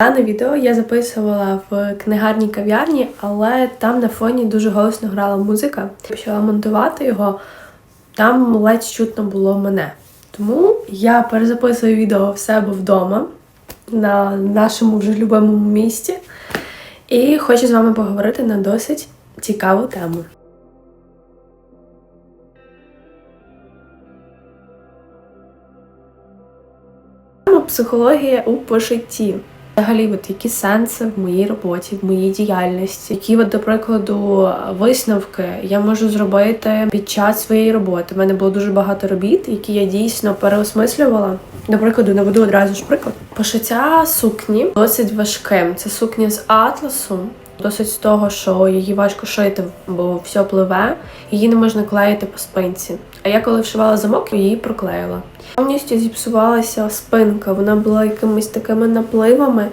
Дане відео я записувала в книгарній кав'ярні, але там на фоні дуже голосно грала музика. Почала монтувати його, там ледь чутно було мене. Тому я перезаписую відео в себе вдома на нашому вже любимому місці. І хочу з вами поговорити на досить цікаву тему. Психологія у пошитті. Взагалі, от які сенси в моїй роботі, в моїй діяльності, які, от, до прикладу, висновки я можу зробити під час своєї роботи. У мене було дуже багато робіт, які я дійсно переосмислювала. До прикладу, наведу одразу ж приклад. Пошиття сукні досить важким. Це сукня з атласу. Досить з того, що її важко шити, бо все пливе, її не можна клеїти по спинці. А я коли вшивала замок, її проклеїла. Повністю зіпсувалася спинка, вона була якимись такими напливами,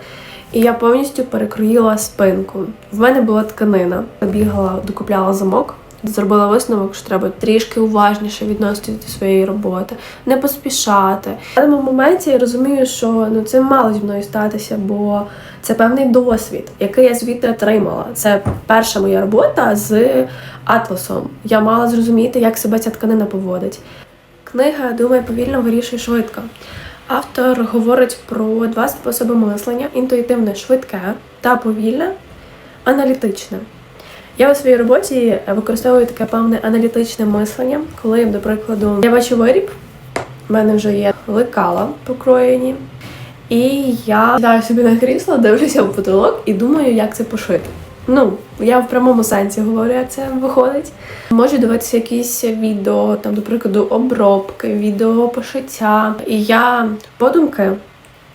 і я повністю перекроїла спинку. В мене була тканина. Я бігала, докупляла замок, зробила висновок, що треба трішки уважніше відноситися до своєї роботи, не поспішати. В даному моменті я розумію, що ну це мало зі мною статися, бо це певний досвід, який я звідти отримала. Це перша моя робота з атласом. Я мала зрозуміти, як себе ця тканина поводить. Книга Думай повільно, вирішуй швидко. Автор говорить про два способи мислення: інтуїтивне, швидке та повільне, аналітичне. Я у своїй роботі використовую таке певне аналітичне мислення, коли, до прикладу, я бачу виріб, в мене вже є лекала покроєні, і я сідаю собі на крісло, дивлюся в потолок і думаю, як це пошити. Ну, я в прямому сенсі говорю, як це виходить. Можу дивитися якісь відео, там, до прикладу, обробки, відео пошиття. І я подумки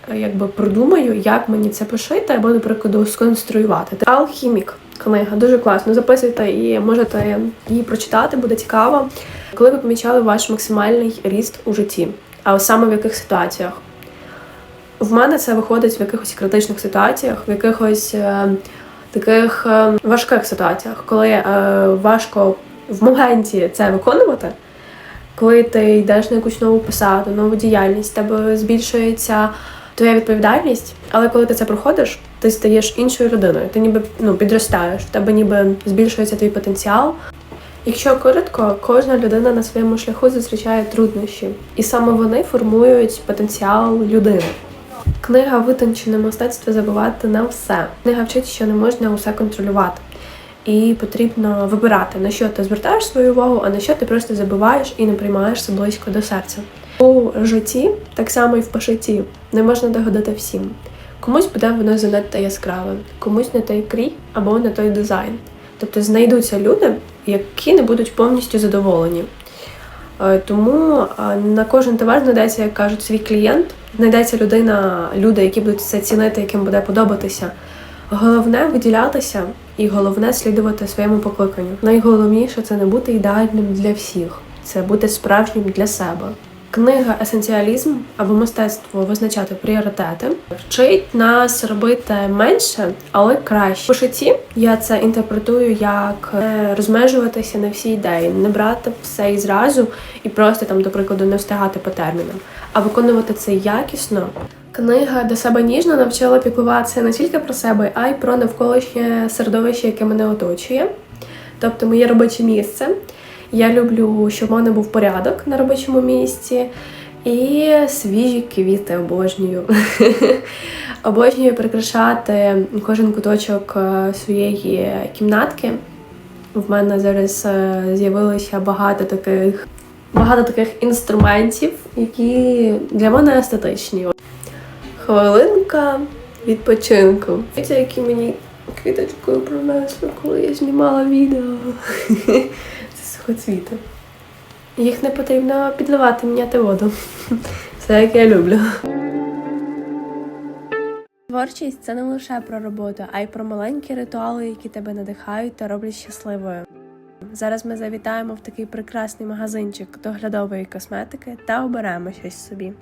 е, якби продумаю, як мені це пошити, або, до прикладу, сконструювати. Алхімік книга дуже класно. Записуйте і можете її прочитати, буде цікаво. Коли ви помічали ваш максимальний ріст у житті, а саме в яких ситуаціях? В мене це виходить в якихось критичних ситуаціях, в якихось е, таких е, важких ситуаціях, коли е, важко в моменті це виконувати, коли ти йдеш на якусь нову посаду, нову діяльність, тебе збільшується твоя відповідальність, але коли ти це проходиш, ти стаєш іншою людиною. Ти ніби ну, підростаєш, в тебе ніби збільшується твій потенціал. Якщо коротко, кожна людина на своєму шляху зустрічає труднощі, і саме вони формують потенціал людини. Книга витончене мистецтво забувати на все. Книга вчить, що не можна усе контролювати. І потрібно вибирати, на що ти звертаєш свою увагу, а на що ти просто забуваєш і не приймаєш це близько до серця. У житті, так само і в пошитті, не можна догодити всім. Комусь буде воно занадто яскраве, комусь не той крій або не той дизайн. Тобто знайдуться люди, які не будуть повністю задоволені. Е, Тому е, на кожен товар знайдеться, як кажуть, свій клієнт, знайдеться людина, люди, які будуть це цінити, яким буде подобатися. Головне виділятися і головне слідувати своєму покликанню. Найголовніше це не бути ідеальним для всіх, це бути справжнім для себе. Книга Есенціалізм або мистецтво визначати пріоритети вчить нас робити менше, але краще. У шиті я це інтерпретую як не розмежуватися на всі ідеї, не брати все і зразу і просто там, до прикладу, не встигати по термінам, а виконувати це якісно. Книга до себе ніжно навчила піклуватися не тільки про себе, а й про навколишнє середовище, яке мене оточує, тобто моє робоче місце. Я люблю, щоб в мене був порядок на робочому місці і свіжі квіти обожнюю. обожнюю прикрашати кожен куточок е, своєї кімнатки. В мене зараз е, з'явилося багато таких багато таких інструментів, які для мене естетичні. Хвилинка відпочинку. Це які мені квіточкою принесли, коли я знімала відео. Сухоцвіти. Їх не потрібно підливати, міняти воду. Все як я люблю. Творчість це не лише про роботу, а й про маленькі ритуали, які тебе надихають та роблять щасливою. Зараз ми завітаємо в такий прекрасний магазинчик доглядової косметики та оберемо щось собі.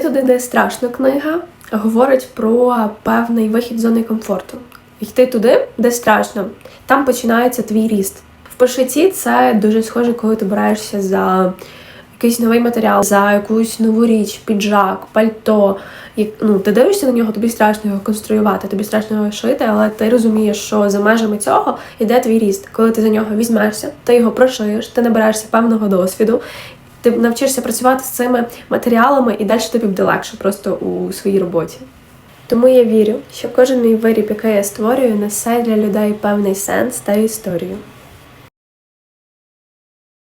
Туди, де страшно книга, говорить про певний вихід з зони комфорту. Йти туди, де страшно, там починається твій ріст. В пошитті це дуже схоже, коли ти берешся за якийсь новий матеріал, за якусь нову річ, піджак, пальто. Як, ну, ти дивишся на нього, тобі страшно його конструювати, тобі страшно його шити, але ти розумієш, що за межами цього йде твій ріст. Коли ти за нього візьмешся, ти його прошиєш, ти наберешся певного досвіду, ти навчишся працювати з цими матеріалами, і далі тобі буде легше просто у своїй роботі. Тому я вірю, що кожен мій виріб, який я створюю, несе для людей певний сенс та історію.